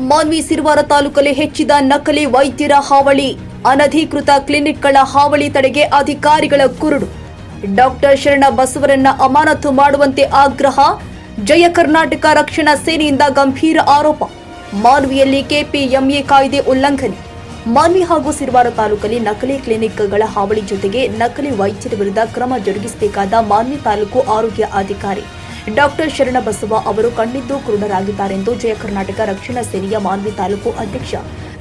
ಮಾನ್ವಿ ಸಿರ್ವಾರ ತಾಲೂಕಲ್ಲಿ ಹೆಚ್ಚಿದ ನಕಲಿ ವೈದ್ಯರ ಹಾವಳಿ. ಅನಧಿಕೃತ ಕ್ಲಿನಿಕ್ಗಳ ಹಾವಳಿ ತಡೆಗೆ ಅಧಿಕಾರಿಗಳ ಕುರುಡು. ಡಾಕ್ಟರ್ ಶರಣ ಬಸವರನ್ನ ಅಮಾನತು ಮಾಡುವಂತೆ ಆಗ್ರಹ. ಜಯ ಕರ್ನಾಟಕ ರಕ್ಷಣಾ ಸೇನೆಯಿಂದ ಗಂಭೀರ ಆರೋಪ. ಮಾನ್ವಿಯಲ್ಲಿ ಕೆಪಿಎಂಎ ಕಾಯ್ದೆ ಉಲ್ಲಂಘನೆ. ಮಾನ್ವಿ ಹಾಗೂ ಸಿರ್ವಾರ ತಾಲೂಕಲ್ಲಿ ನಕಲಿ ಕ್ಲಿನಿಕ್ಗಳ ಹಾವಳಿ ಜೊತೆಗೆ ನಕಲಿ ವೈದ್ಯರ ವಿರುದ್ಧ ಕ್ರಮ ಜರುಗಿಸಬೇಕಾದ ಮಾನ್ವಿ ತಾಲೂಕು ಆರೋಗ್ಯ ಅಧಿಕಾರಿ. ಡಾಕ್ಟರ್ ಶರಣಬಸವ ಅವರು ಕಣ್ಣಿದ್ದು ಕುರುಡರಾಗಿದ್ದಾರೆಂದು ಜಯ ಕರ್ನಾಟಕ ರಕ್ಷಣಾ ಸೇನೆಯ ಮಾನ್ವಿ ತಾಲೂಕು ಅಧ್ಯಕ್ಷ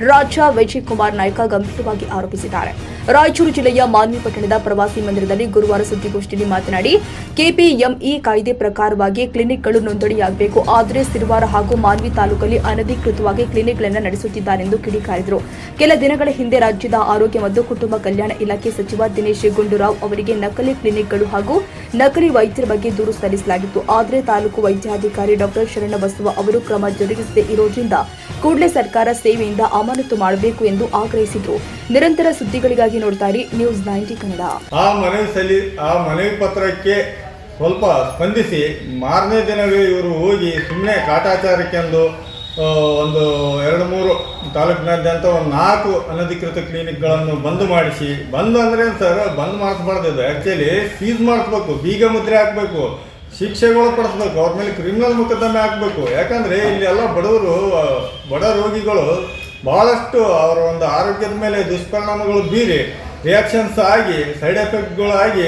ರಾಜ ವಿಜಯ್ ಕುಮಾರ್ ನಾಯ್ಕ ಗಂಭೀರವಾಗಿ ಆರೋಪಿಸಿದ್ದಾರೆ. ರಾಯಚೂರು ಜಿಲ್ಲೆಯ ಮಾನ್ವಿ ಪಟ್ಟಣದ ಪ್ರವಾಸಿ ಮಂದಿರದಲ್ಲಿ ಗುರುವಾರ ಸುದ್ದಿಗೋಷ್ಠಿಯಲ್ಲಿ ಮಾತನಾಡಿ, ಕೆಪಿಎಂಇ ಕಾಯ್ದೆ ಪ್ರಕಾರವಾಗಿ ಕ್ಲಿನಿಕ್ಗಳು ನೋಂದಣಿಯಾಗಬೇಕು. ಆದರೆ ಸಿರುವಾರ ಹಾಗೂ ಮಾನ್ವಿ ತಾಲೂಕಲ್ಲಿ ಅನಧಿಕೃತವಾಗಿ ಕ್ಲಿನಿಕ್ಗಳನ್ನು ನಡೆಸುತ್ತಿದ್ದಾರೆಂದು ಕಿಡಿಕಾರಿದರು. ಕೆಲ ದಿನಗಳ ಹಿಂದೆ ರಾಜ್ಯದ ಆರೋಗ್ಯ ಮತ್ತು ಕುಟುಂಬ ಕಲ್ಯಾಣ ಇಲಾಖೆ ಸಚಿವ ದಿನೇಶ್ ಗುಂಡೂರಾವ್ ಅವರಿಗೆ ನಕಲಿ ಕ್ಲಿನಿಕ್ಗಳು ಹಾಗೂ ನಕಲಿ ವೈದ್ಯರ ಬಗ್ಗೆ ದೂರು ಸಲ್ಲಿಸಲಾಗಿತ್ತು. ಆದರೆ ತಾಲೂಕು ವೈದ್ಯಾಧಿಕಾರಿ ಡಾಕ್ಟರ್ ಶರಣಬಸವ ಅವರು ಕ್ರಮ ಜರುಗಿಸದೇ ಇರೋದ್ರಿಂದ ಕೂಡಲೇ ಸರ್ಕಾರ ಸೇವೆಯಿಂದ ಅಮಾನತು ಮಾಡಬೇಕು ಎಂದು ಆಗ್ರಹಿಸಿದರು. ನಿರಂತರ ಸುದ್ದಿಗಳಿಗಾಗಿ ನೋಡ್ತಾರೆ ನ್ಯೂಸ್ ನೈಂಟಿ ಕನ್ನಡ. ಆ ಮನವಿ ಸಲ್ಲಿ ಆ ಮನವಿ ಪತ್ರಕ್ಕೆ ಸ್ವಲ್ಪ ಸ್ಪಂದಿಸಿ, ಮಾರನೇ ದಿನವೇ ಇವರು ಹೋಗಿ ಸುಮ್ಮನೆ ಕಾಟಾಚಾರಕ್ಕೆಂದು ಒಂದು ಎರಡು ಮೂರು ತಾಲೂಕಿನಾದ್ಯಂತ ಒಂದು ನಾಲ್ಕು ಅನಧಿಕೃತ ಕ್ಲಿನಿಕ್ಗಳನ್ನು ಬಂದ್ ಮಾಡಿಸಿ, ಬಂದ್ ಅಂದ್ರೆ ಸರ್, ಬಂದ್ ಮಾಡಿಸ್ಬಾರ್ದು ಆ್ಯಕ್ಚುಲಿ ಸೀಸ್ ಮಾಡಿಸ್ಬೇಕು, ಬೀಗ ಮುದ್ರೆ ಹಾಕಬೇಕು, ಶಿಕ್ಷೆಗಳು ಪಡಿಸ್ಬೇಕು, ಅವ್ರ ಮೇಲೆ ಕ್ರಿಮಿನಲ್ ಮೊಕದ್ದಮೆ ಹಾಕಬೇಕು. ಯಾಕಂದರೆ ಇಲ್ಲಿ ಎಲ್ಲ ಬಡವರು ಬಡ ರೋಗಿಗಳು ಭಾಳಷ್ಟು ಅವರ ಒಂದು ಆರೋಗ್ಯದ ಮೇಲೆ ದುಷ್ಪರಿಣಾಮಗಳು ಬೀರಿ ರಿಯಾಕ್ಷನ್ಸ್ ಆಗಿ ಸೈಡ್ ಎಫೆಕ್ಟ್ಗಳಾಗಿ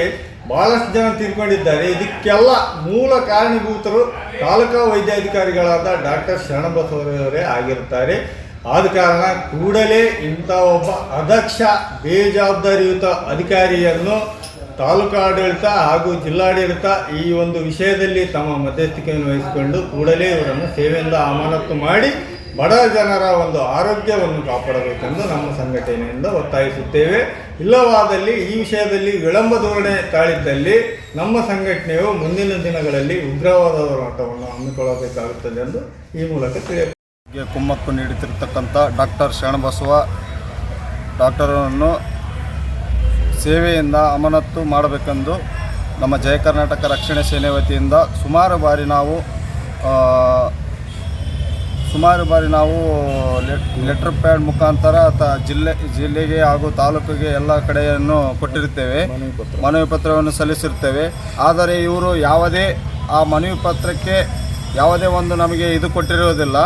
ಭಾಳಷ್ಟು ಜನ ತೀರ್ಕೊಂಡಿದ್ದಾರೆ. ಇದಕ್ಕೆಲ್ಲ ಮೂಲ ಕಾರಣೀಭೂತರು ತಾಲೂಕಾ ವೈದ್ಯಾಧಿಕಾರಿಗಳಾದ ಡಾಕ್ಟರ್ ಶರಣಬಸವರವರೇ ಆಗಿರುತ್ತಾರೆ. ಆದ ಕಾರಣ ಕೂಡಲೇ ಇಂಥ ಒಬ್ಬ ಅದಕ್ಷ ಬೇಜವಾಬ್ದಾರಿಯುತ ಅಧಿಕಾರಿಯನ್ನು ತಾಲೂಕು ಆಡಳಿತ ಹಾಗೂ ಜಿಲ್ಲಾಡಳಿತ ಈ ಒಂದು ವಿಷಯದಲ್ಲಿ ತಮ್ಮ ಮಧ್ಯಸ್ಥಿಕೆಯನ್ನು ವಹಿಸಿಕೊಂಡು ಕೂಡಲೇ ಇವರನ್ನು ಸೇವೆಯಿಂದ ಅಮಾನತು ಮಾಡಿ ಬಡ ಜನರ ಒಂದು ಆರೋಗ್ಯವನ್ನು ಕಾಪಾಡಬೇಕೆಂದು ನಮ್ಮ ಸಂಘಟನೆಯಿಂದ ಒತ್ತಾಯಿಸುತ್ತೇವೆ. ಇಲ್ಲವಾದಲ್ಲಿ ಈ ವಿಷಯದಲ್ಲಿ ವಿಳಂಬ ಧೋರಣೆ ತಾಳಿದ್ದಲ್ಲಿ ನಮ್ಮ ಸಂಘಟನೆಯು ಮುಂದಿನ ದಿನಗಳಲ್ಲಿ ಉಗ್ರವಾದ ಹೋರಾಟವನ್ನು ಹಮ್ಮಿಕೊಳ್ಳಬೇಕಾಗುತ್ತದೆ ಎಂದು ಈ ಮೂಲಕ ತಿಳಿಯ ಕುಮ್ಮಕ್ಕು ನೀಡುತ್ತಿರತಕ್ಕಂಥ ಡಾಕ್ಟರ್ ಶರಣಬಸವ ಡಾಕ್ಟರನ್ನು ಸೇವೆಯಿಂದ ಅಮಾನತ್ತು ಮಾಡಬೇಕೆಂದು ನಮ್ಮ ಜಯ ಕರ್ನಾಟಕ ರಕ್ಷಣೆ ಸೇನೆ ವತಿಯಿಂದ ಸುಮಾರು ಬಾರಿ ನಾವು ಸುಮಾರು ಬಾರಿ ನಾವು ಲೆಟರ್ ಪ್ಯಾಡ್ ಮುಖಾಂತರ ತ ಜಿಲ್ಲೆ, ಜಿಲ್ಲೆಗೆ ಹಾಗೂ ತಾಲೂಕಿಗೆ ಎಲ್ಲ ಕಡೆಯನ್ನು ಕೊಟ್ಟಿರುತ್ತೇವೆ. ಮನವಿ ಪತ್ರವನ್ನು ಸಲ್ಲಿಸಿರ್ತೇವೆ ಆದರೆ ಇವರು ಯಾವುದೇ, ಆ ಮನವಿ ಪತ್ರಕ್ಕೆ ಯಾವುದೇ ಒಂದು ನಮಗೆ ಇದು ಕೊಟ್ಟಿರುವುದಿಲ್ಲ.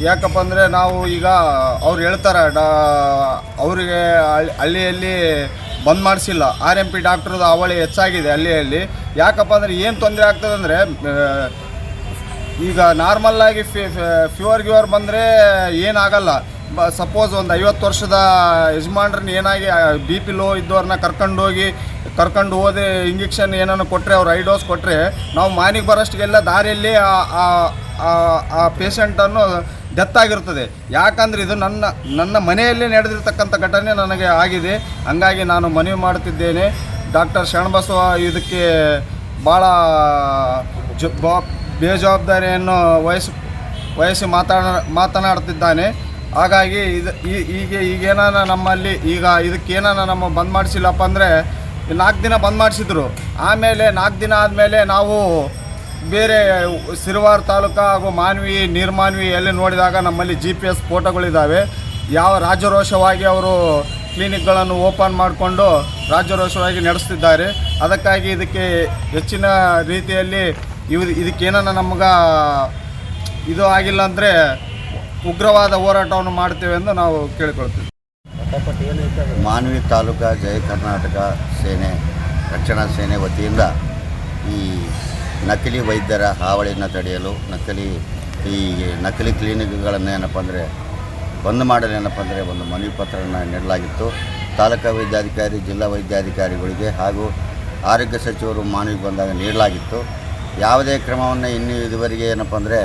ಯಾಕಪ್ಪ ಅಂದರೆ ನಾವು ಈಗ ಅವ್ರು ಹೇಳ್ತಾರೆ, ಡಾ, ಅವರಿಗೆ ಹಳ್ಳಿ- ಹಳ್ಳಿಯಲ್ಲಿ ಬಂದ್ ಮಾಡಿಸಿಲ್ಲ. ಆರ್ ಎಂ ಪಿ ಡಾಕ್ಟ್ರದ್ದು ಅವಳಿ ಹೆಚ್ಚಾಗಿದೆ ಹಳ್ಳಿಯಲ್ಲಿ. ಯಾಕಪ್ಪ ಅಂದರೆ ಏನು ತೊಂದರೆ ಆಗ್ತದೆ ಅಂದರೆ ಈಗ ನಾರ್ಮಲ್ ಆಗಿ ಫ್ಯೂವರ್ ಗ್ಯೂವರ್ ಬಂದರೆ ಏನಾಗಲ್ಲ. ಬ ಸಪೋಸ್ ಒಂದು ಐವತ್ತು ವರ್ಷದ ಯಜಮಾನ್ರನ್ನ ಏನಾಗಿ ಬಿ ಪಿ ಲೋ ಇದ್ದವ್ರನ್ನ ಕರ್ಕೊಂಡು ಹೋಗಿ, ಕರ್ಕೊಂಡು ಹೋದೆ ಇಂಜೆಕ್ಷನ್ ಏನನ್ನು ಕೊಟ್ಟರೆ ಅವ್ರು ಐ ಡೋಸ್ ಕೊಟ್ಟರೆ ನಾವು ಮಾನಿಗೆ ಬರೋಷ್ಟಿಗೆಲ್ಲ ದಾರಿಯಲ್ಲಿ ಆ- ಪೇಷಂಟನ್ನು ಡೆತ್ ಆಗಿರ್ತದೆ. ಯಾಕಂದರೆ ಇದು ನನ್ನ ನನ್ನ ಮನೆಯಲ್ಲೇ ನಡೆದಿರ್ತಕ್ಕಂಥ ಘಟನೆ ನನಗೆ ಆಗಿದೆ. ಹಂಗಾಗಿ ನಾನು ಮನವಿ ಮಾಡುತ್ತಿದ್ದೇನೆ. ಡಾಕ್ಟರ್ ಶರಣಬಸವ ಇದಕ್ಕೆ ಭಾಳ ಜ ಬೇಜವಾಬ್ದಾರಿಯನ್ನು ವಹಿಸಿ ವಹಿಸಿ ಮಾತಾಡ ಮಾತನಾಡ್ತಿದ್ದಾನೆ ಹಾಗಾಗಿ ಇದು ಈಗ ಈಗೇನಾನ ನಮ್ಮಲ್ಲಿ, ಈಗ ಇದಕ್ಕೇನಾನ ನಮ್ಮ ಬಂದ್ ಮಾಡಿಸಿಲ್ಲಪ್ಪ ಅಂದರೆ ನಾಲ್ಕು ದಿನ ಬಂದ್ ಮಾಡಿಸಿದ್ರು. ಆಮೇಲೆ ನಾಲ್ಕು ದಿನ ಆದಮೇಲೆ ನಾವು ಬೇರೆ ಸಿರುವಾರ ತಾಲೂಕು ಹಾಗೂ ಮಾನ್ವಿ, ನಿರ್ಮಾನ್ವಿ ಎಲ್ಲಿ ನೋಡಿದಾಗ ನಮ್ಮಲ್ಲಿ ಜಿ ಪಿ ಎಸ್ ಫೋಟೋಗಳಿದ್ದಾವೆ ಯಾವ ರಾಜರೋಷವಾಗಿ ಅವರು ಕ್ಲಿನಿಕ್ಗಳನ್ನು ಓಪನ್ ಮಾಡಿಕೊಂಡು ರಾಜ್ಯರೋಷವಾಗಿ ನಡೆಸ್ತಿದ್ದಾರೆ. ಅದಕ್ಕಾಗಿ ಇದಕ್ಕೆ ಹೆಚ್ಚಿನ ರೀತಿಯಲ್ಲಿ ಇವ್ ಇದಕ್ಕೇನ ನಮ್ಗೆ ಇದು ಆಗಿಲ್ಲ ಅಂದರೆ ಉಗ್ರವಾದ ಹೋರಾಟವನ್ನು ಮಾಡ್ತೇವೆ ಎಂದು ನಾವು ಕೇಳಿಕೊಳ್ತೀವಿ. ಮಾನವಿ ತಾಲೂಕಾ ಜಯ ಕರ್ನಾಟಕ ಸೇನೆ, ರಕ್ಷಣಾ ಸೇನೆ ವತಿಯಿಂದ ಈ ನಕಲಿ ವೈದ್ಯರ ಹಾವಳಿಯನ್ನು ತಡೆಯಲು, ನಕಲಿ ಈ ನಕಲಿ ಕ್ಲಿನಿಕ್ಗಳನ್ನು ಏನಪ್ಪ ಅಂದರೆ, ಬಂದ್ ಮಾಡಲು ಏನಪ್ಪ ಅಂದರೆ ಒಂದು ಮನವಿ ಪತ್ರವನ್ನು ನೀಡಲಾಗಿತ್ತು. ತಾಲೂಕಾ ವೈದ್ಯಾಧಿಕಾರಿ, ಜಿಲ್ಲಾ ವೈದ್ಯಾಧಿಕಾರಿಗಳಿಗೆ ಹಾಗೂ ಆರೋಗ್ಯ ಸಚಿವರು ಮಾನವಿಗೆ ಬಂದಾಗ ನೀಡಲಾಗಿತ್ತು. ಯಾವುದೇ ಕ್ರಮವನ್ನು ಇನ್ನೂ ಇದುವರೆಗೆ ಏನಪ್ಪ ಅಂದರೆ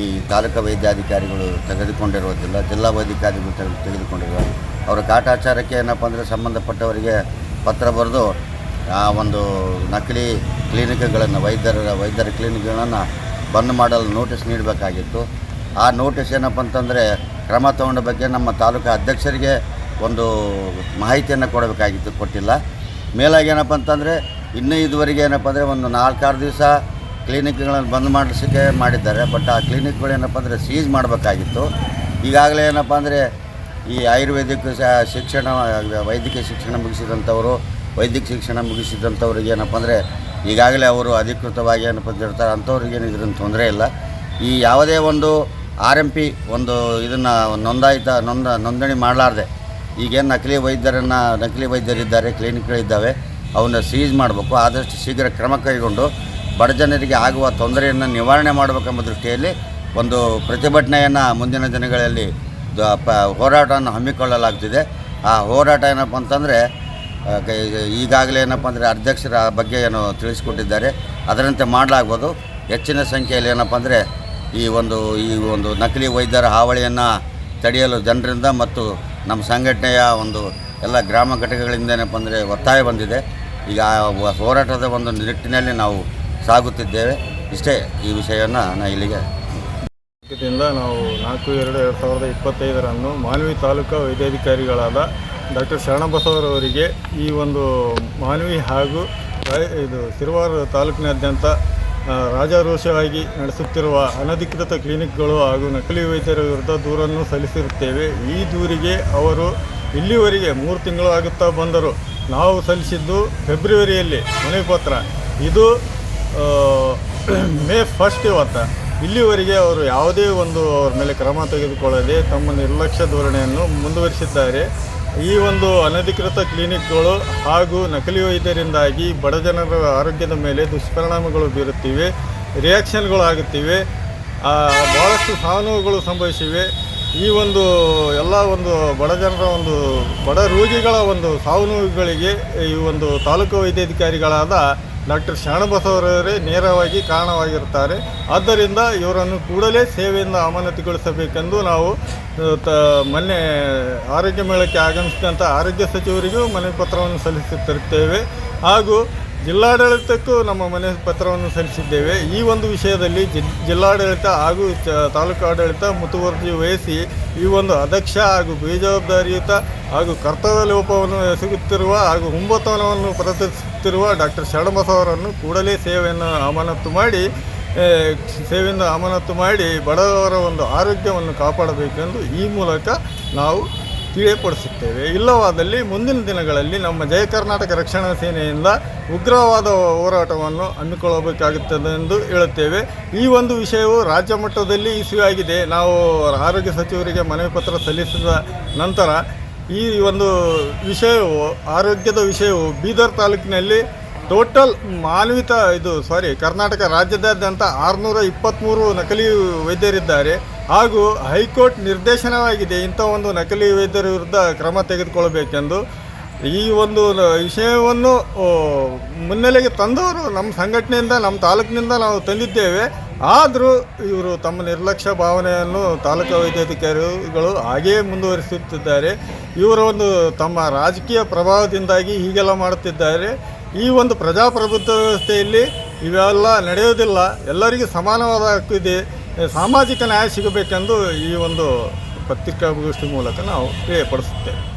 ಈ ತಾಲೂಕು ವೈದ್ಯಾಧಿಕಾರಿಗಳು ತೆಗೆದುಕೊಂಡಿರುವುದಿಲ್ಲ, ಜಿಲ್ಲಾ ವೈದ್ಯಾಧಿಕಾರಿಗಳು ತೆಗೆದು, ತೆಗೆದುಕೊಂಡಿರುವ ಅವರ ಕಾಟಾಚಾರಕ್ಕೆ ಏನಪ್ಪ ಅಂದರೆ ಸಂಬಂಧಪಟ್ಟವರಿಗೆ ಪತ್ರ ಬರೆದು ಆ ಒಂದು ನಕಲಿ ಕ್ಲಿನಿಕ್ಗಳನ್ನು, ವೈದ್ಯರ ವೈದ್ಯರ ಕ್ಲಿನಿಕ್ಗಳನ್ನು ಬಂದ್ ಮಾಡಲು ನೋಟಿಸ್ ನೀಡಬೇಕಾಗಿತ್ತು. ಆ ನೋಟಿಸ್ ಏನಪ್ಪ ಅಂತಂದರೆ ಕ್ರಮ ತಗೊಂಡ ಬಗ್ಗೆ ನಮ್ಮ ತಾಲೂಕು ಅಧ್ಯಕ್ಷರಿಗೆ ಒಂದು ಮಾಹಿತಿಯನ್ನು ಕೊಡಬೇಕಾಗಿತ್ತು, ಕೊಟ್ಟಿಲ್ಲ. ಮೇಲಾಗಿ ಏನಪ್ಪ ಅಂತಂದರೆ ಇನ್ನೂ ಇದುವರೆಗೆ ಏನಪ್ಪ ಅಂದರೆ ಒಂದು ನಾಲ್ಕಾರು ದಿವಸ ಕ್ಲಿನಿಕ್ಗಳನ್ನು ಬಂದ್ ಮಾಡಿಸೋಕ್ಕೆ ಮಾಡಿದ್ದಾರೆ. ಬಟ್ ಆ ಕ್ಲಿನಿಕ್ಗಳು ಏನಪ್ಪ ಅಂದರೆ ಸೀಸ್ ಮಾಡಬೇಕಾಗಿತ್ತು. ಈಗಾಗಲೇ ಏನಪ್ಪ ಅಂದರೆ ಈ ಆಯುರ್ವೇದಿಕ್ ಶಿಕ್ಷಣ, ವೈದ್ಯಕೀಯ ಶಿಕ್ಷಣ ಮುಗಿಸಿದಂಥವರು, ವೈದ್ಯಕೀಯ ಶಿಕ್ಷಣ ಮುಗಿಸಿದಂಥವ್ರಿಗೆ ಏನಪ್ಪ ಅಂದರೆ ಈಗಾಗಲೇ ಅವರು ಅಧಿಕೃತವಾಗಿ ಏನಪ್ಪ ಇರ್ತಾರೆ ಅಂಥವ್ರಿಗೆ ಇದರಿಂದ ತೊಂದರೆ ಇಲ್ಲ. ಈ ಯಾವುದೇ ಒಂದು ಆರ್ ಎಂ ಪಿ ಒಂದು ಇದನ್ನು ನೋಂದಾಯಿತ, ನೋಂದ, ನೋಂದಣಿ ಮಾಡಲಾರ್ದೆ, ಈಗೇನು ನಕಲಿ ವೈದ್ಯರನ್ನು, ನಕಲಿ ವೈದ್ಯರಿದ್ದಾರೆ, ಕ್ಲಿನಿಕ್ಗಳಿದ್ದಾವೆ. ಅವನ್ನ ಸೀಸ್ ಮಾಡಬೇಕು. ಆದಷ್ಟು ಶೀಘ್ರ ಕ್ರಮ ಕೈಗೊಂಡು ಬಡ ಜನರಿಗೆ ಆಗುವ ತೊಂದರೆಯನ್ನು ನಿವಾರಣೆ ಮಾಡಬೇಕೆಂಬ ದೃಷ್ಟಿಯಲ್ಲಿ ಒಂದು ಪ್ರತಿಭಟನೆಯನ್ನು ಮುಂದಿನ ದಿನಗಳಲ್ಲಿ ಪ, ಹೋರಾಟವನ್ನು ಹಮ್ಮಿಕೊಳ್ಳಲಾಗ್ತಿದೆ. ಆ ಹೋರಾಟ ಏನಪ್ಪ ಅಂತಂದರೆ ಈಗಾಗಲೇ ಏನಪ್ಪ ಅಂದರೆ ಅಧ್ಯಕ್ಷರ ಬಗ್ಗೆ ಏನು ತಿಳಿಸಿಕೊಟ್ಟಿದ್ದಾರೆ. ಅದರಂತೆ ಮಾಡಲಾಗ್ಬೋದು. ಹೆಚ್ಚಿನ ಸಂಖ್ಯೆಯಲ್ಲಿ ಏನಪ್ಪ ಅಂದರೆ ಈ ಒಂದು ಈ ಒಂದು ನಕಲಿ ವೈದ್ಯರ ಹಾವಳಿಯನ್ನು ತಡೆಯಲು ಜನರಿಂದ ಮತ್ತು ನಮ್ಮ ಸಂಘಟನೆಯ ಒಂದು ಎಲ್ಲ ಗ್ರಾಮ ಘಟಕಗಳಿಂದ ಏನಪ್ಪ ಅಂದರೆ ಒತ್ತಾಯ ಬಂದಿದೆ. ಈಗ ಹೋರಾಟದ ಒಂದು ನಿಟ್ಟಿನಲ್ಲಿ ನಾವು ಸಾಗುತ್ತಿದ್ದೇವೆ. ಇಷ್ಟೇ ಈ ವಿಷಯವನ್ನು ನಾನು ಇಲ್ಲಿಗೆ ನಾವು ನಾಲ್ಕು, ಎರಡು ಎರಡು ಸಾವಿರದ ಇಪ್ಪತ್ತೈದರನ್ನು ಮಾನವಿ ತಾಲೂಕು ವೈದ್ಯಾಧಿಕಾರಿಗಳಾದ ಡಾಕ್ಟರ್ ಶರಣಬಸವರವರಿಗೆ ಈ ಒಂದು ಮಾನವಿ ಹಾಗೂ ಇದು ಸಿರುವಾರ ತಾಲೂಕಿನಾದ್ಯಂತ ರಾಜಾರೋಷವಾಗಿ ನಡೆಸುತ್ತಿರುವ ಅನಧಿಕೃತ ಕ್ಲಿನಿಕ್ಗಳು ಹಾಗೂ ನಕಲಿ ವೈದ್ಯರ ವಿರುದ್ಧ ದೂರನ್ನು ಸಲ್ಲಿಸಿರುತ್ತೇವೆ. ಈ ದೂರಿಗೆ ಅವರು ಇಲ್ಲಿವರೆಗೆ ಮೂರು ತಿಂಗಳು ಆಗುತ್ತಾ ಬಂದರು ನಾವು ಸಲ್ಲಿಸಿದ್ದು ಫೆಬ್ರವರಿಯಲ್ಲಿ ಮನವಿ ಪತ್ರ. ಇದು ಮೇ ಫಸ್ಟ್ ಇವತ್ತು. ಇಲ್ಲಿವರೆಗೆ ಅವರು ಯಾವುದೇ ಒಂದು ಅವರ ಮೇಲೆ ಕ್ರಮ ತೆಗೆದುಕೊಳ್ಳದೆ ತಮ್ಮ ನಿರ್ಲಕ್ಷ್ಯ ಧೋರಣೆಯನ್ನು ಮುಂದುವರಿಸಿದ್ದಾರೆ. ಈ ಒಂದು ಅನಧಿಕೃತ ಕ್ಲಿನಿಕ್ಗಳು ಹಾಗೂ ನಕಲಿ ವೈದ್ಯರಿಂದಾಗಿ ಬಡ ಜನರ ಆರೋಗ್ಯದ ಮೇಲೆ ದುಷ್ಪರಿಣಾಮಗಳು ಬೀರುತ್ತಿವೆ ರಿಯಾಕ್ಷನ್ಗಳು ಆಗುತ್ತಿವೆ. ಭಾಳಷ್ಟು ಸಾವು ಸಂಭವಿಸಿವೆ. ಈ ಒಂದು ಎಲ್ಲ ಒಂದು ಬಡ ಜನರ ಒಂದು ಬಡ ರೋಗಿಗಳ ಒಂದು ಸಾವು ನೋವುಗಳಿಗೆ ಈ ಒಂದು ತಾಲೂಕು ವೈದ್ಯಾಧಿಕಾರಿಗಳಾದ ಡಾಕ್ಟರ್ ಶಾಣಬಸವರವರೇ ನೇರವಾಗಿ ಕಾರಣವಾಗಿರುತ್ತಾರೆ. ಆದ್ದರಿಂದ ಇವರನ್ನು ಕೂಡಲೇ ಸೇವೆಯಿಂದ ಅಮಾನತುಗೊಳಿಸಬೇಕೆಂದು ನಾವು ತ, ಮೊನ್ನೆ ಆರೋಗ್ಯ ಮೇಳಕ್ಕೆ ಆಗಮಿಸಿದಂಥ ಆರೋಗ್ಯ ಸಚಿವರಿಗೂ ಮನವಿ ಪತ್ರವನ್ನು ಸಲ್ಲಿಸುತ್ತಿರುತ್ತೇವೆ. ಹಾಗೂ ಜಿಲ್ಲಾಡಳಿತಕ್ಕೂ ನಮ್ಮ ಮನೆ ಪತ್ರವನ್ನು ಸಲ್ಲಿಸಿದ್ದೇವೆ. ಈ ಒಂದು ವಿಷಯದಲ್ಲಿ ಜಿಲ್ಲಾಡಳಿತ ಹಾಗೂ ತಾಲೂಕು ಆಡಳಿತ ಮುತುವರ್ಜಿ ವಹಿಸಿ ಈ ಒಂದು ಅದಕ್ಷ ಹಾಗೂ ಬೇಜವಾಬ್ದಾರಿಯುತ ಹಾಗೂ ಕರ್ತವ್ಯ ಲೋಪವನ್ನು ಎಸಗುತ್ತಿರುವ ಹಾಗೂ ಹುಂಬತನವನ್ನು ಪ್ರದರ್ಶಿಸುತ್ತಿರುವ ಡಾಕ್ಟರ್ ಶರಣಬಸವರನ್ನು ಕೂಡಲೇ ಸೇವೆಯನ್ನು ಅಮಾನತು ಮಾಡಿ ಸೇವೆಯಿಂದ ಅಮಾನತು ಮಾಡಿ ಬಡವರ ಒಂದು ಆರೋಗ್ಯವನ್ನು ಕಾಪಾಡಬೇಕೆಂದು ಈ ಮೂಲಕ ನಾವು ತಿಳಿಯಪಡಿಸುತ್ತೇವೆ. ಇಲ್ಲವಾದಲ್ಲಿ ಮುಂದಿನ ದಿನಗಳಲ್ಲಿ ನಮ್ಮ ಜಯ ಕರ್ನಾಟಕ ರಕ್ಷಣಾ ಸೇನೆಯಿಂದ ಉಗ್ರವಾದ ಹೋರಾಟವನ್ನು ಹಮ್ಮಿಕೊಳ್ಳಬೇಕಾಗುತ್ತದೆ ಎಂದು ಹೇಳುತ್ತೇವೆ. ಈ ಒಂದು ವಿಷಯವು ರಾಜ್ಯ ಮಟ್ಟದಲ್ಲಿ ಇಶ್ಯೂ ಆಗಿದೆ. ನಾವು ಆರೋಗ್ಯ ಸಚಿವರಿಗೆ ಮನವಿ ಪತ್ರ ಸಲ್ಲಿಸಿದ ನಂತರ ಈ ಒಂದು ವಿಷಯವು, ಆರೋಗ್ಯದ ವಿಷಯವು ಬೀದರ್ ತಾಲೂಕಿನಲ್ಲಿ ಟೋಟಲ್ ಮಾನ್ವಿತ ಇದು, ಸಾರಿ, ಕರ್ನಾಟಕ ರಾಜ್ಯದಾದ್ಯಂತ ಆರುನೂರ ಇಪ್ಪತ್ತ್ಮೂರು ನಕಲಿ ವೈದ್ಯರಿದ್ದಾರೆ. ಹಾಗೂ ಹೈಕೋರ್ಟ್ ನಿರ್ದೇಶನವಾಗಿದೆ. ಇಂಥ ಒಂದು ನಕಲಿ ವೈದ್ಯರ ವಿರುದ್ಧ ಕ್ರಮ ತೆಗೆದುಕೊಳ್ಳಬೇಕೆಂದು ಈ ಒಂದು ವಿಷಯವನ್ನು ಮುನ್ನೆಲೆಗೆ ತಂದವರು ನಮ್ಮ ಸಂಘಟನೆಯಿಂದ, ನಮ್ಮ ತಾಲೂಕಿನಿಂದ ನಾವು ತಂದಿದ್ದೇವೆ. ಆದರೂ ಇವರು ತಮ್ಮ ನಿರ್ಲಕ್ಷ್ಯ ಭಾವನೆಯನ್ನು ತಾಲೂಕು ವೈದ್ಯಾಧಿಕಾರಿಗಳು ಹಾಗೆಯೇ ಮುಂದುವರಿಸುತ್ತಿದ್ದಾರೆ. ಇವರ ಒಂದು ತಮ್ಮ ರಾಜಕೀಯ ಪ್ರಭಾವದಿಂದಾಗಿ ಹೀಗೆಲ್ಲ ಮಾಡುತ್ತಿದ್ದಾರೆ. ಈ ಒಂದು ಪ್ರಜಾಪ್ರಭುತ್ವ ವ್ಯವಸ್ಥೆಯಲ್ಲಿ ಇವೆಲ್ಲ ನಡೆಯೋದಿಲ್ಲ ಎಲ್ಲರಿಗೂ ಸಮಾನವಾದ ಹಕ್ಕಿದೆ ಸಾಮಾಜಿಕ ನ್ಯಾಯ ಸಿಗಬೇಕೆಂದು ಈ ಒಂದು ಪತ್ರಿಕಾಗೋಷ್ಠಿ ಮೂಲಕ ನಾವು ತಿಳಿಯಪಡಿಸುತ್ತೇವೆ